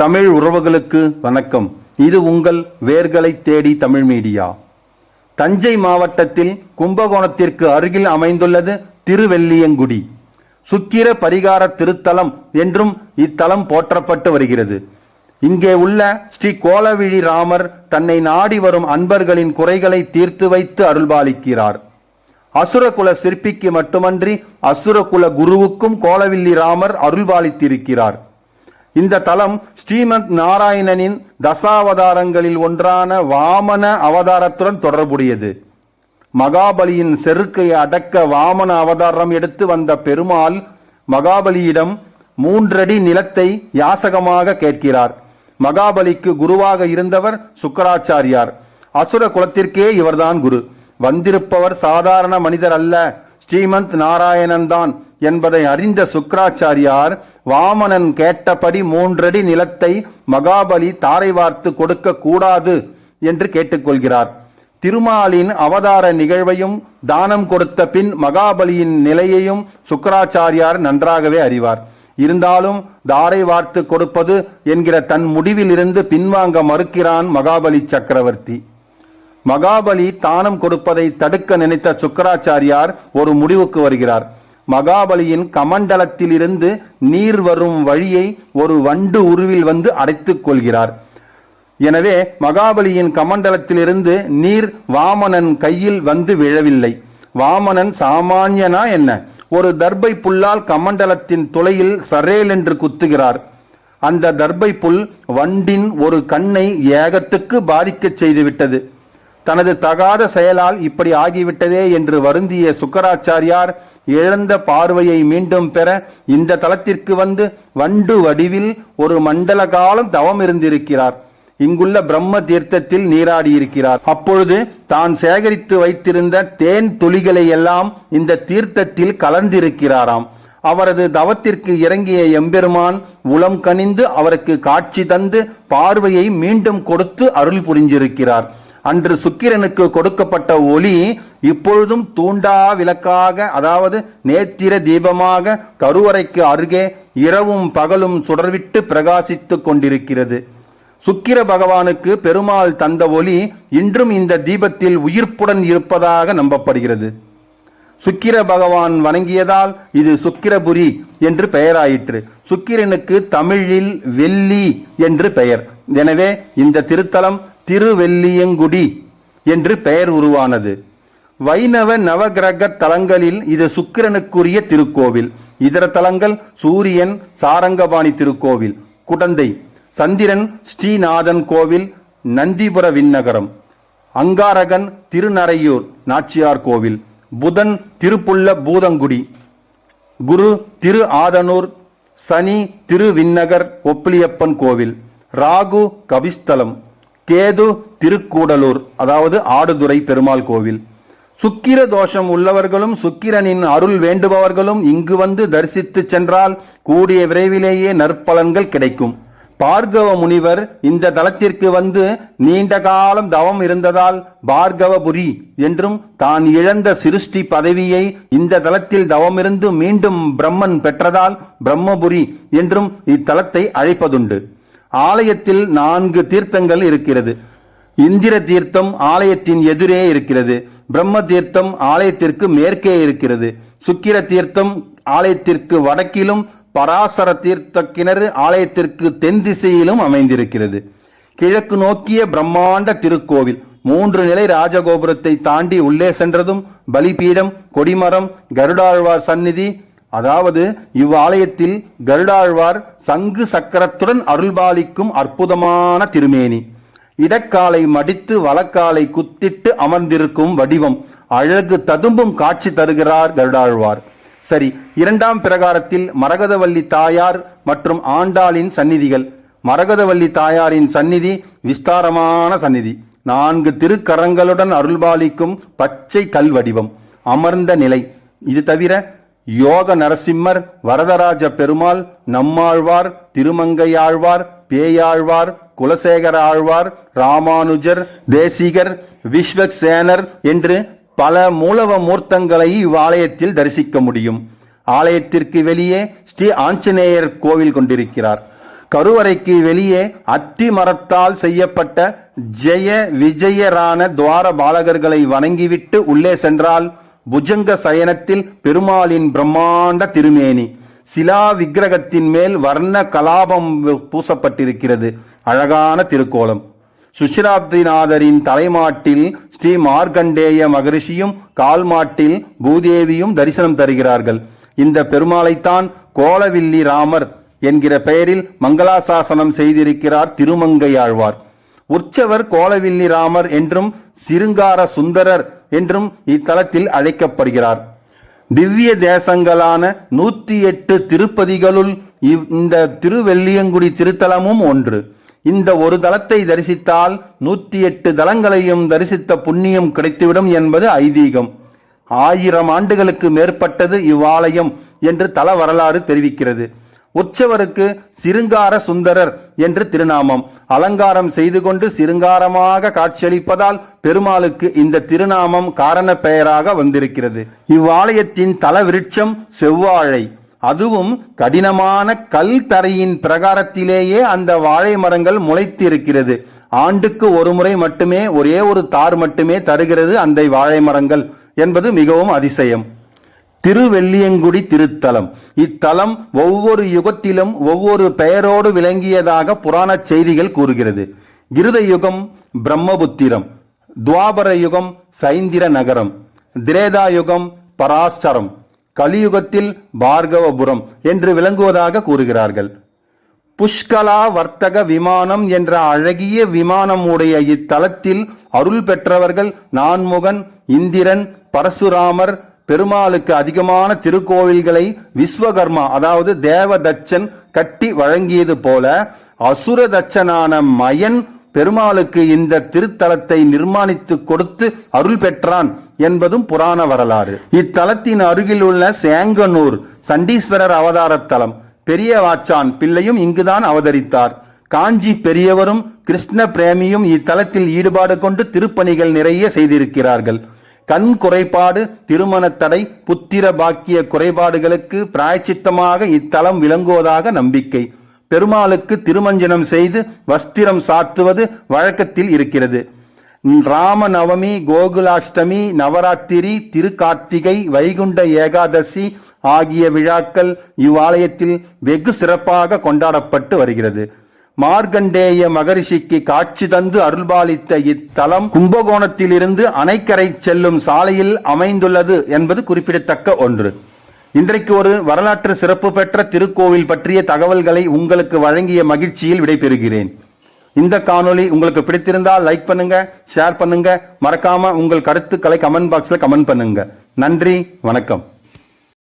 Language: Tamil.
தமிழ் உறவுகளுக்கு வணக்கம். இது உங்கள் வேர்களை தேடி தமிழ் மீடியா. தஞ்சை மாவட்டத்தில் கும்பகோணத்திற்கு அருகில் அமைந்துள்ளது திருவெள்ளியங்குடி. சுக்கிர பரிகார திருத்தலம் என்றும் இத்தலம் போற்றப்பட்டு வருகிறது. இங்கே உள்ள ஸ்ரீ கோலவிழி ராமர் தன்னை நாடி வரும் அன்பர்களின் குறைகளை தீர்த்து வைத்து அருள்பாலிக்கிறார். அசுரகுல சிற்பிக்கு மட்டுமன்றி அசுரகுல குருவுக்கும் கோலவில்லி ராமர் அருள்பாலித்திருக்கிறார். இந்த தலம் ஸ்ரீமத் நாராயணனின் தசாவதாரங்களில் ஒன்றான வாமன அவதாரத்துடன் தொடர்புடையது. மகாபலியின் செருக்கை அடக்க வாமன அவதாரம் எடுத்து வந்த பெருமாள் மகாபலியிடம் மூன்றடி நிலத்தை யாசகமாக கேட்கிறார். மகாபலிக்கு குருவாக இருந்தவர் சுக்கராச்சாரியார். அசுர குலத்திற்கே இவர்தான் குரு. வந்திருப்பவர் சாதாரண மனிதர் அல்ல. ஸ்ரீமந்த் நாராயணன் தான் என்பதை அறிந்த சுக்கராச்சாரியார் வாமனன் கேட்டபடி மூன்றடி நிலத்தை மகாபலி தாரை வார்த்து கொடுக்க கூடாது என்று கேட்டுக்கொள்கிறார். திருமாலின் அவதார நிகழ்வையும் தானம் கொடுத்த பின் மகாபலியின் நிலையையும் சுக்கராச்சாரியார் நன்றாகவே அறிவார். இருந்தாலும் தாரை வார்த்து கொடுப்பது என்கிற தன் முடிவிலிருந்து பின்வாங்க மறுக்கிறான் மகாபலி சக்கரவர்த்தி. மகாபலி தானம் கொடுப்பதை தடுக்க நினைத்த சுக்கராச்சாரியார் ஒரு முடிவுக்கு வருகிறார். மகாபலியின் கமண்டலத்திலிருந்து நீர் வரும் வழியை ஒரு வண்டு உருவில் வந்து அடைத்துக் கொள்கிறார். எனவே மகாபலியின் கமண்டலத்திலிருந்து நீர் வாமனன் கையில் வந்து விழவில்லை. வாமனன் சாமானியனா என்ன? ஒரு தர்பை புல்லால் கமண்டலத்தின் துளையில் சரேல் என்று குத்துகிறார். அந்த தர்பை புல் வண்டின் ஒரு கண்ணை ஏகத்துக்கு பாதிக்கச் செய்துவிட்டது. தனது தகாத செயலால் இப்படி ஆகிவிட்டதே என்று வருந்திய சுக்கராச்சாரியார் இழந்த பார்வையை மீண்டும் பெற இந்த தலத்திற்கு வந்து வண்டு வடிவில் ஒரு மண்டல காலம் தவம் இருந்திருக்கிறார். இங்குள்ள பிரம்ம தீர்த்தத்தில் நீராடி இருக்கிறார். அப்பொழுது தான் சேகரித்து வைத்திருந்த தேன் துளிகளை எல்லாம் இந்த தீர்த்தத்தில் கலந்திருக்கிறாராம். அவரது தவத்திற்கு இறங்கிய எம்பெருமான் உளம் கனிந்து அவருக்கு காட்சி தந்து பார்வையை மீண்டும் கொடுத்து அருள் புரிஞ்சிருக்கிறார் அன்று சுக்கிரனுக்கு கொடுக்கப்பட்ட ஒளி இப்பொழுதும் தூண்டா விளக்காக அதாவது நேத்திர தீபமாக கருவறைக்கு அருகே இரவும் பகலும் சுடர்விட்டு பிரகாசித்துக் கொண்டிருக்கிறது. சுக்கிர பகவானுக்கு பெருமாள் தந்த ஒளி இன்றும் இந்த தீபத்தில் உயிர்ப்புடன் இருப்பதாக நம்பப்படுகிறது. சுக்கிர பகவான் வணங்கியதால் இது சுக்கிரபுரி என்று பெயராயிற்று. சுக்கிரனுக்கு தமிழில் வெள்ளி என்று பெயர். எனவே இந்த திருத்தலம் திருவெள்ளியங்குடி என்று பெயர் உருவானது. வைணவ நவகிரக தலங்களில் இது சுக்கிரனுக்குரிய திருக்கோவில். இதர தலங்கள் சூரியன் சாரங்கபாணி திருக்கோவில். குடந்தை சந்திரன் ஸ்ரீநாதன் கோவில் நந்திபுர விண்ணகரம். அங்காரகன் திருநரையூர் நாச்சியார் கோவில். புதன் திருப்புள்ள பூதங்குடி. குரு திரு ஆதனூர். சனி திருவிண்ணகர் ஒப்பிலியப்பன் கோவில். ராகு கபிஸ்தலம் கேது திருக்கூடலூர் அதாவது ஆடுதுறை பெருமாள் கோவில். சுக்கிர தோஷம் உள்ளவர்களும் சுக்கிரனின் அருள் வேண்டுபவர்களும் இங்கு வந்து தரிசித்து சென்றால் கூடிய விரைவிலேயே நற்பலன்கள் கிடைக்கும். பார்கவ முனிவர் இந்த தலத்திற்கு வந்து நீண்ட காலம் தவம் இருந்ததால் பார்கவபுரி என்றும் தான் இழந்த சிருஷ்டி பதவியை இந்த தலத்தில் தவமிருந்து மீண்டும் பிரம்மன் பெற்றதால் பிரம்மபுரி என்றும் இத்தலத்தை அழைப்பதுண்டு. ஆலயத்தில் நான்கு தீர்த்தங்கள் இருக்கிறது. இந்திர தீர்த்தம் ஆலயத்தின் எதிரே இருக்கிறது. பிரம்ம தீர்த்தம் ஆலயத்திற்கு மேற்கே இருக்கிறது. சுக்கிர தீர்த்தம் ஆலயத்திற்கு வடக்கிலும் பராசர தீர்த்த கிணறு ஆலயத்திற்கு தென் திசையிலும் அமைந்திருக்கிறது. கிழக்கு நோக்கிய பிரம்மாண்ட திருக்கோவில் மூன்று நிலை ராஜகோபுரத்தை தாண்டி உள்ளே சென்றதும் பலிபீடம் கொடிமரம் கருடாழ்வார் சந்நிதி அதாவது இவ்வாலயத்தில் கருடாழ்வார் சங்கு சக்கரத்துடன் அருள்பாலிக்கும் அற்புதமான திருமேனி. இடக்காலை மடித்து வலக்காலை குத்திட்டு அமர்ந்திருக்கும் வடிவம் அழகு ததும்பும் காட்சி தருகிறார் கருடாழ்வார். சரி இரண்டாம் பிரகாரத்தில் மரகதவல்லி தாயார் மற்றும் ஆண்டாளின் சந்நிதிகள். மரகதவல்லி தாயாரின் சந்நிதி விஸ்தாரமான சந்நிதி. நான்கு திருக்கரங்களுடன் அருள்பாலிக்கும் பச்சை கல் வடிவம். அமர்ந்த நிலை. இது தவிர யோக நரசிம்மர் வரதராஜ பெருமாள் நம்மாழ்வார் திருமங்கையாழ்வார் பேயாழ்வார் குலசேகர ஆழ்வார் ராமானுஜர் தேசிகர் விஸ்வக்சேனர் என்று பல மூலவ மூர்த்தங்களை இவ்வாலயத்தில் தரிசிக்க முடியும். ஆலயத்திற்கு வெளியே ஸ்ரீ ஆஞ்சநேயர் கோவில் கொண்டிருக்கிறார். கருவறைக்கு வெளியே அத்தி மரத்தால் செய்யப்பட்ட ஜெய விஜயரான துவார பாலகர்களை வணங்கிவிட்டு உள்ளே சென்றால் புஜங்க சயனத்தில் பெருமாளின் பிரம்மாண்ட திருமேனி. சிலா விக்கிரகத்தின் மேல் வர்ண கலாபம் பூசப்பட்டிருக்கிறது. அழகான திருக்கோலம். சுஷிராப்திநாதரின் தலைமாட்டில் ஸ்ரீ மார்க்கண்டேய மகரிஷியும் கால்மாட்டில் பூதேவியும் தரிசனம் தருகிறார்கள். இந்த பெருமாளைத்தான் கோலவில்லி ராமர் என்கிற பெயரில் மங்களாசாசனம் செய்திருக்கிறார் திருமங்கையாழ்வார். உற்சவர் கோலவில்லி ராமர் என்றும் சிருங்கார சுந்தரர் என்றும் இத்தலத்தில் அழைக்கப்படுகிறார். திவ்ய தேசங்களான நூற்றி எட்டு திருப்பதிகளுள் இவ்- இந்த திருவெள்ளியங்குடி திருத்தலமும் ஒன்று. இந்த ஒரு தலத்தை தரிசித்தால் நூற்றி எட்டு தலங்களையும் தரிசித்த புண்ணியம் கிடைத்துவிடும் என்பது ஐதீகம். ஆயிரம் ஆண்டுகளுக்கு மேற்பட்டது இவ்வாலயம் என்று தல வரலாறு தெரிவிக்கிறது. உற்சவருக்கு சிருங்கார சுந்தரர் என்று திருநாமம். அலங்காரம் செய்து கொண்டு சிருங்காரமாக காட்சியளிப்பதால் பெருமாளுக்கு இந்த திருநாமம் காரண பெயராக வந்திருக்கிறது. இவ்வாலயத்தின் தல விருட்சம் செவ்வாழை. அதுவும் கடினமான கல் தரையின் பிரகாரத்திலேயே அந்த வாழை மரங்கள் முளைத்து இருக்கிறது ஆண்டுக்கு ஒரு முறை மட்டுமே ஒரே ஒரு தார் மட்டுமே தருகிறது அந்த வாழை மரங்கள் என்பது மிகவும் அதிசயம். திருவெள்ளியங்குடி திருத்தலம். இத்தலம் ஒவ்வொரு யுகத்திலும் ஒவ்வொரு பெயரோடு விளங்கியதாக புராண செய்திகள் கூறுகிறது. கிருத யுகம் பிரம்மபுத்திரம். துவாபர யுகம் சைந்திர நகரம். திரேதா யுகம் பராசரம் கலியுகத்தில் பார்கவபுரம் என்று விளங்குவதாக கூறுகிறார்கள். புஷ்கலா வர்த்தக விமானம் என்ற அழகிய விமானம் உடைய இத்தலத்தில் அருள் பெற்றவர்கள் நான்முகன் இந்திரன் பரசுராமர் பெருமாளுக்கு அதிகமான திருக்கோவில்களை விஸ்வகர்மா அதாவது தேவதச்சன் கட்டி வழங்கியது போல அசுரதச்சனான மயன் பெருமாளுக்கு இந்த திருத்தலத்தை நிர்மாணித்து கொடுத்து அருள் பெற்றான் என்பதும் புராண வரலாறு. இத்தலத்தின் அருகில் உள்ள சேங்கனூர் சண்டீஸ்வரர் அவதாரத்தலம் பெரிய வாச்சான் பிள்ளையும் இங்குதான் அவதரித்தார். காஞ்சி பெரியவரும் கிருஷ்ண பிரேமியும் இத்தலத்தில் ஈடுபாடு கொண்டு திருப்பணிகள் நிறைய செய்திருக்கிறார்கள். கண் குறைபாடு திருமண தடை புத்திர பாக்கிய குறைபாடுகளுக்கு பிராய்ச்சித்தமாக இத்தலம் விளங்குவதாக நம்பிக்கை. பெருமாளுக்கு திருமஞ்சனம் செய்து வஸ்திரம் சாத்துவது வழக்கத்தில் இருக்கிறது. ராமநவமி கோகுலாஷ்டமி நவராத்திரி திருக்கார்த்திகை வைகுண்ட ஏகாதசி ஆகிய விழாக்கள் இவ்வாலயத்தில் வெகு சிறப்பாக கொண்டாடப்பட்டு வருகிறது. மார்கண்டேய மகரிஷிக்கு காட்சி தந்து அருள்பாலித்த இத்தலம் கும்பகோணத்திலிருந்து அணைக்கரை செல்லும் சாலையில் அமைந்துள்ளது என்பது குறிப்பிடத்தக்க ஒன்று. இன்றைக்கு ஒரு வரலாற்று சிறப்பு பெற்ற திருக்கோவில் பற்றிய தகவல்களை உங்களுக்கு வழங்கிய மகிழ்ச்சியில் விடைபெறுகிறேன். இந்த காணொளி உங்களுக்கு பிடித்திருந்தால் லைக் பண்ணுங்க ஷேர் பண்ணுங்க. மறக்காம உங்கள் கருத்துக்களை கமெண்ட் பாக்ஸில் கமெண்ட் பண்ணுங்க. நன்றி வணக்கம்.